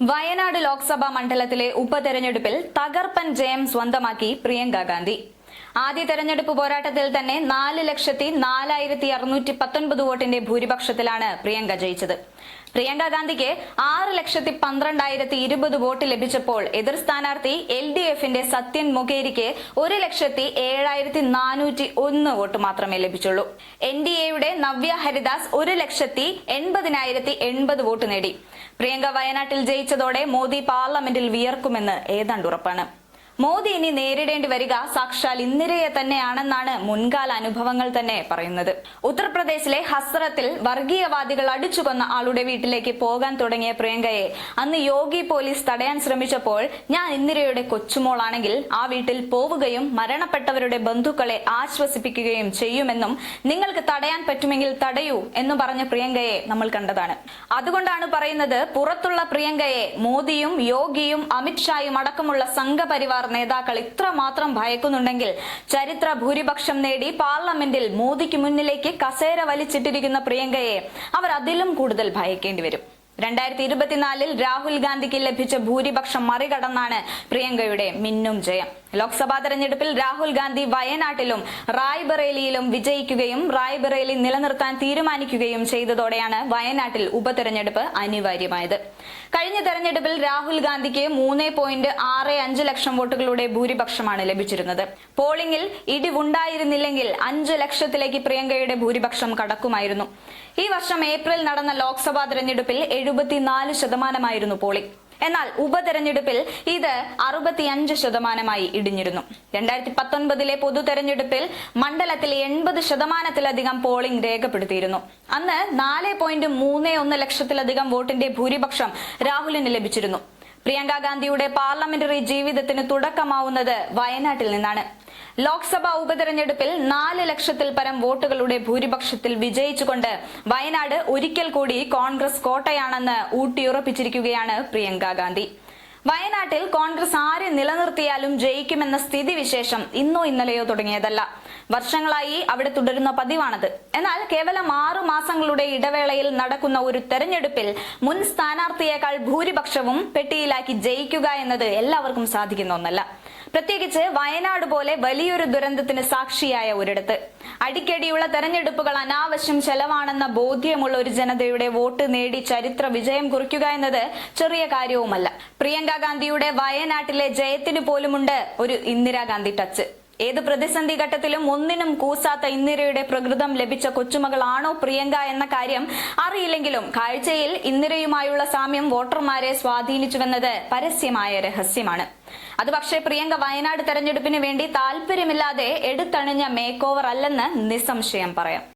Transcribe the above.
വയനാട് ലോക്സഭാ മണ്ഡലത്തിലെ ഉപതെരഞ്ഞെടുപ്പിൽ തകർപ്പൻ ജയം സ്വന്തമാക്കി പ്രിയങ്ക ഗാന്ധി. ആദ്യ തെരഞ്ഞെടുപ്പ് പോരാട്ടത്തിൽ തന്നെ നാല് ലക്ഷത്തി നാലായിരത്തി അറുന്നൂറ്റി പത്തൊൻപത് വോട്ടിന്റെ ഭൂരിപക്ഷത്തിലാണ് പ്രിയങ്ക ജയിച്ചത്. പ്രിയങ്ക ഗാന്ധിക്ക് ആറ് ലക്ഷത്തി പന്ത്രണ്ടായിരത്തി ഇരുപത് വോട്ട് ലഭിച്ചപ്പോൾ എതിർ സ്ഥാനാർത്ഥി എൽ ഡി എഫിന്റെ സത്യൻ മൊകേരിക്ക് ഒരു ലക്ഷത്തി ഏഴായിരത്തി നാനൂറ്റി ഒന്ന് വോട്ട് മാത്രമേ ലഭിച്ചുള്ളൂ. എൻ ഡി എയുടെ നവ്യ ഹരിദാസ് ഒരു ലക്ഷത്തി എൺപതിനായിരത്തി എൺപത് വോട്ട് നേടി. പ്രിയങ്ക വയനാട്ടിൽ ജയിച്ചതോടെ മോദി പാർലമെന്റിൽ വിയർക്കുമെന്ന് ഏതാണ്ട് ഉറപ്പാണ് മോദി ഇനി നേരിടേണ്ടി വരിക സാക്ഷാൽ ഇന്ദിരയെ തന്നെയാണെന്നാണ് മുൻകാല അനുഭവങ്ങൾ തന്നെ പറയുന്നത്. ഉത്തർപ്രദേശിലെ ഹസ്രത്തിൽ വർഗീയവാദികൾ അടിച്ചുകൊന്ന ആളുടെ വീട്ടിലേക്ക് പോകാൻ തുടങ്ങിയ പ്രിയങ്കയെ അന്ന് യോഗി പോലീസ് തടയാൻ ശ്രമിച്ചപ്പോൾ ഞാൻ ഇന്ദിരയുടെ കൊച്ചുമോളാണെങ്കിൽ ആ വീട്ടിൽ പോവുകയും മരണപ്പെട്ടവരുടെ ബന്ധുക്കളെ ആശ്വസിപ്പിക്കുകയും ചെയ്യുമെന്നും നിങ്ങൾക്ക് തടയാൻ പറ്റുമെങ്കിൽ തടയൂ എന്ന് പറഞ്ഞ പ്രിയങ്കയെ നമ്മൾ കണ്ടതാണ്. അതുകൊണ്ടാണ് പറയുന്നത് പുറത്തുള്ള പ്രിയങ്കയെ മോദിയും യോഗിയും അമിത്ഷായും അടക്കമുള്ള സംഘപരിവാർ നേതാക്കൾ ഇത്രമാത്രം ഭയക്കുന്നുണ്ടെങ്കിൽ ചരിത്ര ഭൂരിപക്ഷം നേടി പാർലമെന്റിൽ മോദിക്ക് മുന്നിലേക്ക് കസേര വലിച്ചിട്ടിരിക്കുന്ന പ്രിയങ്കയെ അവർ അതിലും കൂടുതൽ ഭയക്കേണ്ടി വരും. രണ്ടായിരത്തി ഇരുപത്തിനാലിൽ രാഹുൽ ഗാന്ധിക്ക് ലഭിച്ച ഭൂരിപക്ഷം മറികടന്നാണ് പ്രിയങ്കയുടെ മിന്നും ജയം. ലോക്സഭാ തെരഞ്ഞെടുപ്പിൽ രാഹുൽ ഗാന്ധി വയനാട്ടിലും റായ്ബറേലിയിലും വിജയിക്കുകയും റായ്ബറേലി നിലനിർത്താൻ തീരുമാനിക്കുകയും ചെയ്തതോടെയാണ് വയനാട്ടിൽ ഉപതെരഞ്ഞെടുപ്പ് അനിവാര്യമായത്. കഴിഞ്ഞ തെരഞ്ഞെടുപ്പിൽ രാഹുൽ ഗാന്ധിക്ക് മൂന്ന് പോയിന്റ് ആറ് അഞ്ച് ലക്ഷം വോട്ടുകളുടെ ഭൂരിപക്ഷമാണ് ലഭിച്ചിരുന്നത്. പോളിംഗിൽ ഇടിവുണ്ടായിരുന്നില്ലെങ്കിൽ അഞ്ച് ലക്ഷത്തിലേക്ക് പ്രിയങ്കയുടെ ഭൂരിപക്ഷം കടക്കുമായിരുന്നു. ഈ വർഷം ഏപ്രിൽ നടന്ന ലോക്സഭാ തെരഞ്ഞെടുപ്പിൽ എഴുപത്തിനാല് ശതമാനമായിരുന്നു പോളിംഗ്. എന്നാൽ ഉപതെരഞ്ഞെടുപ്പിൽ ഇത് അറുപത്തിയഞ്ച് ശതമാനമായി ഇടിഞ്ഞിരുന്നു. രണ്ടായിരത്തി പത്തൊൻപതിലെ പൊതു തെരഞ്ഞെടുപ്പിൽ മണ്ഡലത്തിൽ എൺപത് ശതമാനത്തിലധികം പോളിംഗ് രേഖപ്പെടുത്തിയിരുന്നു. അന്ന് നാല് പോയിന്റ് മൂന്ന് ഒന്ന് ലക്ഷത്തിലധികം വോട്ടിന്റെ ഭൂരിപക്ഷം രാഹുലിന് ലഭിച്ചിരുന്നു. പ്രിയങ്ക ഗാന്ധിയുടെ പാർലമെന്ററി ജീവിതത്തിന് തുടക്കമാവുന്നത് വയനാട്ടിൽ നിന്നാണ്. ലോക്സഭാ ഉപതെരഞ്ഞെടുപ്പിൽ നാല് ലക്ഷത്തിൽ പരം വോട്ടുകളുടെ ഭൂരിപക്ഷത്തിൽ വിജയിച്ചുകൊണ്ട് വയനാട് ഒരിക്കൽ കൂടി കോൺഗ്രസ് കോട്ടയാണെന്ന് ഊട്ടിയുറപ്പിച്ചിരിക്കുകയാണ് പ്രിയങ്ക ഗാന്ധി. വയനാട്ടിൽ കോൺഗ്രസ് ആര് നിലനിർത്തിയാലും ജയിക്കുമെന്ന സ്ഥിതിവിശേഷം ഇന്നോ ഇന്നലെയോ തുടങ്ങിയതല്ല. വർഷങ്ങളായി അവിടെ തുടരുന്ന പതിവാണത്. എന്നാൽ കേവലം ആറു മാസങ്ങളുടെ ഇടവേളയിൽ നടക്കുന്ന ഒരു തെരഞ്ഞെടുപ്പിൽ മുൻ സ്ഥാനാർത്ഥിയേക്കാൾ ഭൂരിപക്ഷവും പെട്ടിയിലാക്കി ജയിക്കുക എന്നത് എല്ലാവർക്കും സാധിക്കുന്ന ഒന്നല്ല. പ്രത്യേകിച്ച് വയനാട് പോലെ വലിയൊരു ദുരന്തത്തിന് സാക്ഷിയായ ഒരിടത്ത്. അടിക്കടിയുള്ള തെരഞ്ഞെടുപ്പുകൾ അനാവശ്യം ചെലവാണെന്ന ബോധ്യമുള്ള ഒരു ജനതയുടെ വോട്ട് നേടി ചരിത്ര വിജയം കുറിക്കുക എന്നത് ചെറിയ കാര്യവുമല്ല. പ്രിയങ്ക ഗാന്ധിയുടെ വയനാട്ടിലെ ജയത്തിന് പോലുമുണ്ട് ഒരു ഇന്ദിരാഗാന്ധി ടച്ച് ഏത് പ്രതിസന്ധി ഘട്ടത്തിലും ഒന്നിനും കൂസാത്ത ഇന്ദിരയുടെ പ്രകൃതം ലഭിച്ച കൊച്ചുമകളാണോ പ്രിയങ്ക എന്ന കാര്യം അറിയില്ലെങ്കിലും കാഴ്ചയിൽ ഇന്ദിരയുമായുള്ള സാമ്യം വോട്ടർമാരെ സ്വാധീനിച്ചുവെന്നത് പരസ്യമായ രഹസ്യമാണ്. അതുപക്ഷേ പ്രിയങ്ക വയനാട് തെരഞ്ഞെടുപ്പിന് വേണ്ടി താല്പര്യമില്ലാതെ എടുത്തണിഞ്ഞ മേക്കോവർ അല്ലെന്ന് നിസ്സംശയം പറയാം.